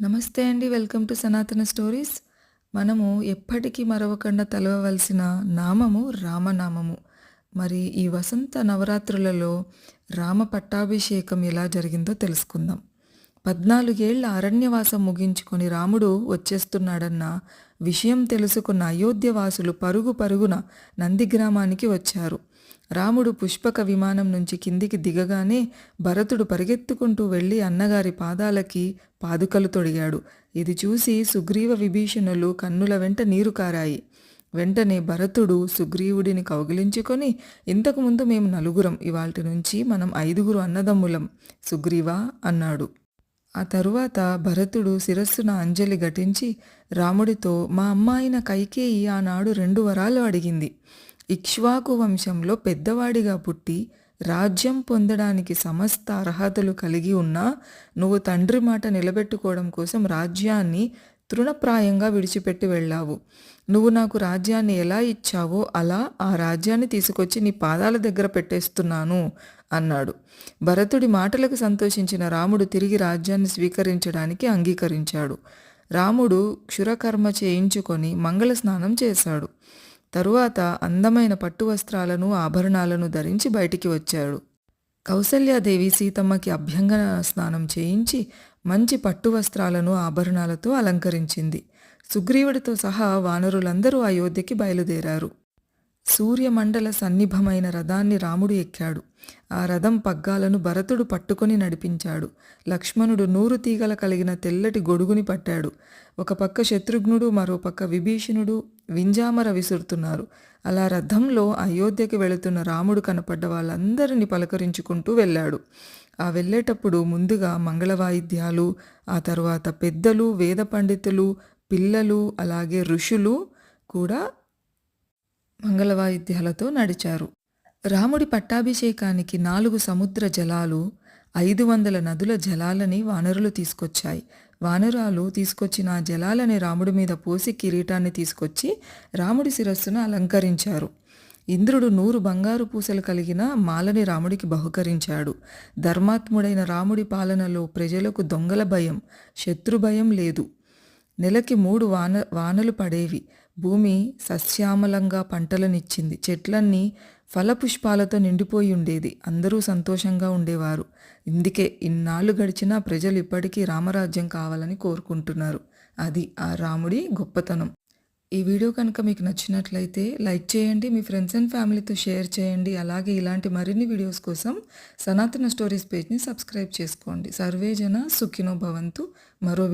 నమస్తే అండి. Welcome to Sanatana stories. మనము ఎప్పటికీ మరవకుండా తలవవలసిన నామము రామనామము. మరి ఈ వసంత నవరాత్రులలో రామ పట్టాభిషేకం ఎలా జరిగిందో తెలుసుకుందాం. పద్నాలుగేళ్ళ అరణ్యవాసం ముగించుకొని రాముడు వచ్చేస్తున్నాడన్న విషయం తెలుసుకున్న అయోధ్యవాసులు పరుగు పరుగున నందిగ్రామానికి వచ్చారు. రాముడు పుష్పక విమానం నుంచి కిందికి దిగగానే భరతుడు పరిగెత్తుకుంటూ వెళ్ళి అన్నగారి పాదాలకి పాదుకలు తొడిగాడు. ఇది చూసి సుగ్రీవ విభీషణులు కన్నుల వెంట నీరు కారాయి. వెంటనే భరతుడు సుగ్రీవుడిని కౌగిలించుకొని ఇంతకుముందు మేము నలుగురం ఇవాల్టి నుంచి మనం ఐదుగురు అన్నదమ్ములం సుగ్రీవా అన్నాడు. ఆ తరువాత భరతుడు శిరస్సున అంజలి ఘటించి రాముడితో మా అమ్మాయిన కైకేయి ఆనాడు రెండు వరాలు అడిగింది. ఇక్ష్వాకు వంశంలో పెద్దవాడిగా పుట్టి రాజ్యం పొందడానికి సమస్త అర్హతలు కలిగి ఉన్నా నువ్వు తండ్రి మాట నిలబెట్టుకోవడం కోసం రాజ్యాన్ని తృణప్రాయంగా విడిచిపెట్టి వెళ్ళావు. నువ్వు నాకు రాజ్యాన్ని ఎలా ఇచ్చావో అలా ఆ రాజ్యాన్ని తీసుకొచ్చి నీ పాదాల దగ్గర పెట్టేస్తున్నాను అన్నాడు. భరతుడి మాటలకు సంతోషించిన రాముడు తిరిగి రాజ్యాన్ని స్వీకరించడానికి అంగీకరించాడు. రాముడు క్షురకర్మ చేయించుకొని మంగళ స్నానం చేశాడు. తరువాత అందమైన పట్టు వస్త్రాలను ఆభరణాలను ధరించి బయటికి వచ్చాడు. కౌసల్యాదేవి సీతమ్మకి అభ్యంగ స్నానం చేయించి మంచి పట్టు వస్త్రాలను ఆభరణాలతో అలంకరించింది. సుగ్రీవుడితో సహా వానరులందరూ అయోధ్యకి బయలుదేరారు. సూర్యమండల సన్నిభమైన రథాన్ని రాముడు ఎక్కాడు. ఆ రథం పగ్గాలను భరతుడు పట్టుకొని నడిపించాడు. లక్ష్మణుడు నూరు తీగల కలిగిన తెల్లటి గొడుగుని పట్టాడు. ఒక పక్క శత్రుఘ్నుడు మరోపక్క విభీషణుడు వింజామర విసురుతున్నారు. అలా రథంలో అయోధ్యకి వెళుతున్న రాముడు కనపడ్డ వాళ్ళందరినీ పలకరించుకుంటూ వెళ్ళాడు. ఆ వెళ్ళేటప్పుడు ముందుగా మంగళ వాయిద్యాలు, ఆ తరువాత పెద్దలు, వేద పండితులు, పిల్లలు అలాగే ఋషులు కూడా మంగళ వాయిద్యాలతో నడిచారు. రాముడి పట్టాభిషేకానికి నాలుగు సముద్ర జలాలు, ఐదు వందల నదుల జలాలని వానరులు తీసుకొచ్చాయి. వానరాలు తీసుకొచ్చిన ఆ జలాలని రాముడి మీద పోసి కిరీటాన్ని తీసుకొచ్చి రాముడి శిరస్సును అలంకరించారు. ఇంద్రుడు నూరు బంగారు పూసలు కలిగిన మాలని రాముడికి బహుకరించాడు. ధర్మాత్ముడైన రాముడి పాలనలో ప్రజలకు దొంగల భయం, శత్రు భయం లేదు. నెలకి మూడు వాన వానలు పడేవి. భూమి సస్యామలంగా పంటలనిచ్చింది. చెట్లన్నీ ఫలపుష్పాలతో నిండిపోయి ఉండేది. అందరూ సంతోషంగా ఉండేవారు. ఇందుకే ఇన్నాళ్ళు గడిచినా ప్రజలు ఇప్పటికీ రామరాజ్యం కావాలని కోరుకుంటున్నారు. అది ఆ రాముడి గొప్పతనం. ఈ వీడియో కనుక మీకు నచ్చినట్లయితే లైక్ చేయండి. మీ ఫ్రెండ్స్ అండ్ ఫ్యామిలీతో షేర్ చేయండి. అలాగే ఇలాంటి మరిన్ని వీడియోస్ కోసం సనాతన స్టోరీస్ పేజ్ని సబ్స్క్రైబ్ చేసుకోండి. సర్వేజన సుఖినో భవంతు. మరో